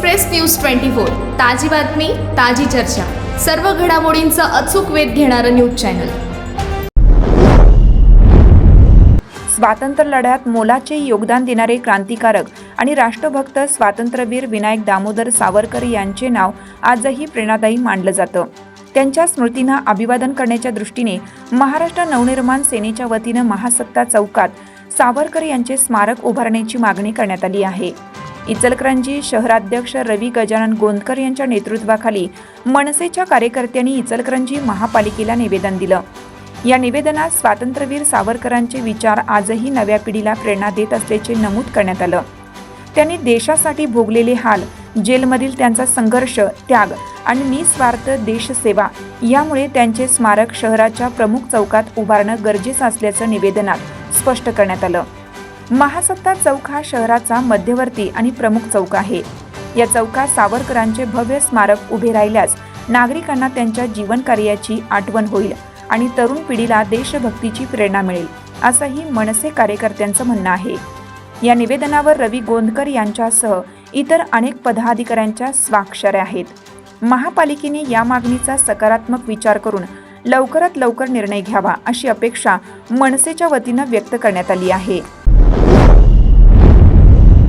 Express news twenty four. ताजी बातमी ताजी चर्चा. सर्व घडामोडींचा अचूक वेध घेणारं न्यूज चॅनल. स्वातंत्र्य लढ्यात मोलाचे योगदान देणारे क्रांतिकारक आणि राष्ट्रभक्त स्वातंत्र्यवीर विनायक दामोदर सावरकर यांचे नाव आजही प्रेरणादायी मानलं जातं. त्यांच्या स्मृतींना अभिवादन करण्याच्या दृष्टीने महाराष्ट्र नवनिर्माण सेनेच्या वतीनं महासत्ता चौकात सावरकर यांचे स्मारक उभारण्याची मागणी करण्यात आली आहे. इचलकरंजी शहराध्यक्ष रवी गजानन गोंदकर यांच्या नेतृत्वाखाली मनसेच्या कार्यकर्त्यांनी इचलकरंजी महापालिकेला निवेदन दिलं. या निवेदनात स्वातंत्र्यवीर सावरकरांचे विचार आजही नव्या पिढीला प्रेरणा देत असल्याचे नमूद करण्यात आलं. त्यांनी देशासाठी भोगलेले हाल जेलमधील त्यांचा संघर्ष त्याग आणि निस्वार्थ देशसेवा यामुळे त्यांचे स्मारक शहराच्या प्रमुख चौकात उभारणं गरजेचं असल्याचं निवेदनात स्पष्ट करण्यात आलं. महासत्ता चौक हा शहराचा मध्यवर्ती आणि प्रमुख चौक आहे. या चौकात सावरकरांचे भव्य स्मारक उभे राहिल्यास नागरिकांना त्यांच्या जीवनकार्याची आठवण होईल आणि तरुण पिढीला देशभक्तीची प्रेरणा मिळेल असंही मनसे कार्यकर्त्यांचं म्हणणं आहे. या निवेदनावर रवी गोंदकर यांच्यासह इतर अनेक पदाधिकाऱ्यांच्या स्वाक्षऱ्या आहेत. महापालिकेने या मागणीचा सकारात्मक विचार करून लवकरात लवकर निर्णय घ्यावा अशी अपेक्षा मनसेच्या वतीनं व्यक्त करण्यात आली आहे.